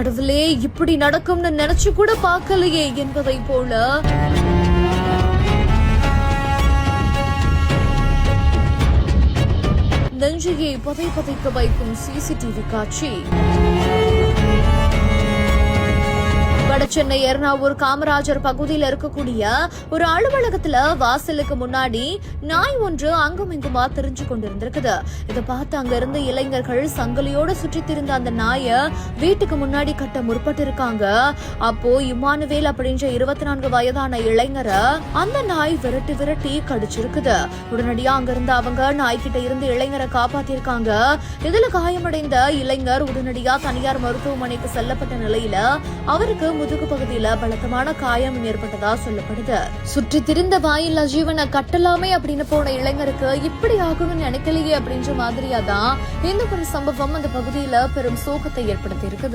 கடவுளே இப்படி நடக்கும்னு நினைச்சு கூட பார்க்கலையே என்பதை போல. நெஞ்சையை பதை பதைக்க வைக்கும் சிசிடிவி காட்சி. சென்னை எர்ணாவூர் காமராஜர் பகுதியில் இருக்கக்கூடிய ஒரு அலுவலகத்துல வாசலுக்கு முன்னாடி நாய் ஒன்று அங்கும் இங்குமா தெரிஞ்சு கொண்டிருந்திருக்குது. இதை பார்த்து அங்கிருந்து இளைஞர்கள் சங்கிலியோட சுற்றி திரிந்த அந்த நாயை வீட்டுக்கு முன்னாடி கட்ட முற்பட்டு இருக்காங்க அப்போ இமானுவேல் அப்படின்ற இருபத்தி நான்கு வயதான இளைஞரை அந்த நாய் விரட்டி விரட்டி கடிச்சிருக்குது. உடனடியா அங்கிருந்து அவங்க நாய்கிட்ட இருந்து இளைஞரை காப்பாத்திருக்காங்க. இதுல காயமடைந்த இளைஞர் உடனடியா தனியார் மருத்துவமனைக்கு செல்லப்பட்ட நிலையில அவருக்கு முதுகு பகுதியில பலத்தமான காயம் ஏற்பட்டதா சொல்லப்படுது. சுற்றி திரிந்த வாயில்லா ஜீவனை கட்டலாமே அப்படின்னு போன இளைஞருக்கு இப்படி ஆகணும்னு நினைக்கலையே அப்படின்ற மாதிரியா தான் இந்த ஒரு சம்பவம் அந்த பகுதியில பெரும் சோகத்தை ஏற்படுத்தி இருக்குது